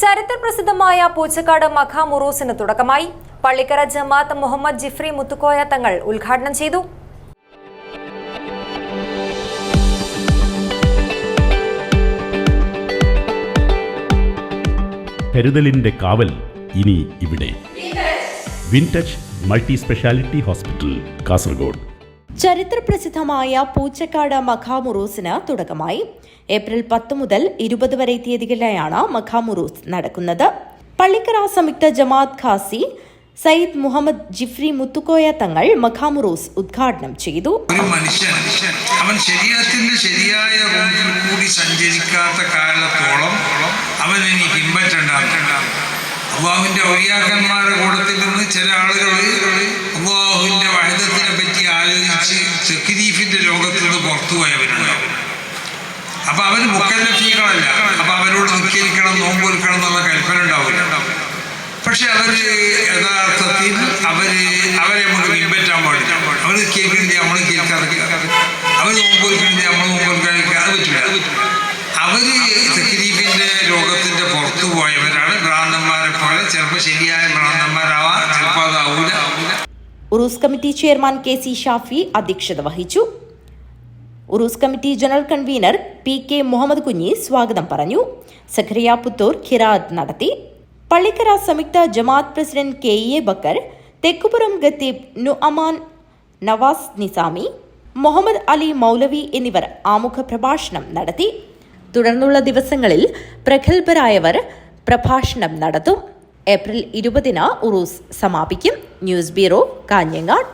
ചരിത്രപ്രസിദ്ധമായ പൂച്ചക്കാട് മഖാമുറൂസിന് തുടക്കമായി. പള്ളിക്കര ജമാഅത്ത് മുഹമ്മദ് ജിഫ്രി മുത്തുക്കോയ തങ്ങൾ ഉദ്ഘാടനം ചെയ്തു. കരുതലിന്റെ കാവൽ ഇനി ഇവിടെ. Wintouch multi speciality hospital Kasaragod. ചരിത്രപ്രസിദ്ധമായ പൂച്ചക്കാട് മഖാമുറൂസിന് തുടക്കമായി. ഏപ്രിൽ പത്ത് മുതൽ ഇരുപത് വരെ തീയതികളിലായാണ് മഖാമുറൂസ് നടക്കുന്നത്. പള്ളിക്കര സംയുക്ത ജമാഅത്ത് ഖാസി സയ്യിദ് മുഹമ്മദ് ജിഫ്രി മുത്തുക്കോയ തങ്ങൾ മഖാമുറൂസ് ഉദ്ഘാടനം ചെയ്തു. മനുഷ്യൻ അവൻ ശരീരത്തിന്റെ ശരിയായ കൂടി സഞ്ചരിക്കാത്ത കാലത്തോളം അവൻ ഇനി പിൻപറ്റണ്ട അള്ളാഹുവിന്റെ ഔലിയാക്കന്മാരുടെ കൂട്ടത്തിൽ നിന്ന് ചില ആളുകൾ ആലോചിച്ച് ലോകത്ത് നിന്ന് പുറത്തു പോയവരുണ്ടാവും അപ്പൊ അവർ മുക്കല്ലഫീകളല്ല അപ്പൊ അവരോട് നിൽക്കിരിക്കണം നോമ്പൊരുക്കണം എന്നുള്ള കൽപ്പന ഉണ്ടാവില്ല. പക്ഷെ അവർ യഥാർത്ഥത്തിൽ അവർ അവരെ നമുക്ക് പിൻപറ്റാൻ പാടില്ല. അവർ കേൾക്കുന്നുണ്ട് നമ്മൾ കേൾക്കാതെ നോമ്പ് നോമ്പൊരുക്കുന്നുണ്ട് നമ്മൾ നോമ്പൊരുക്കാൻ അത് പറ്റില്ല അവർ തെക്കിരീഫിന്റെ ലോകത്തിന്റെ പുറത്തു പോയവരാണ്. ഭ്രാന്തന്മാരെ പോലെ ചിലപ്പോൾ ശരിയായ ഭ്രാന്തന്മാരാവാം ചിലപ്പോൾ അതാവൂല. Uroos committee chairman K C Shafi അധ്യക്ഷത വഹിച്ചു. Uroos committee general convener P K Muhammad Kunhi സ്വാഗതം പറഞ്ഞു. സഖറിയ പുത്തൂർ ഖിറാത്ത് നടത്തി. Pallikkara Samyukta Jamaat president K A Bakkar Thekkupuram ഖത്തീബ് നുഅമാൻ നവാസ് നിസാമി മുഹമ്മദ് അലി മൗലവി എന്നിവർ ആമുഖ പ്രഭാഷണം നടത്തി. തുടർന്നുള്ള ദിവസങ്ങളിൽ പ്രഗത്ഭരായവർ പ്രഭാഷണം നടത്തും. ഏപ്രിൽ ഇരുപതിന് ഉറൂസ് സമാപിക്കും. News bureau Kanhangad.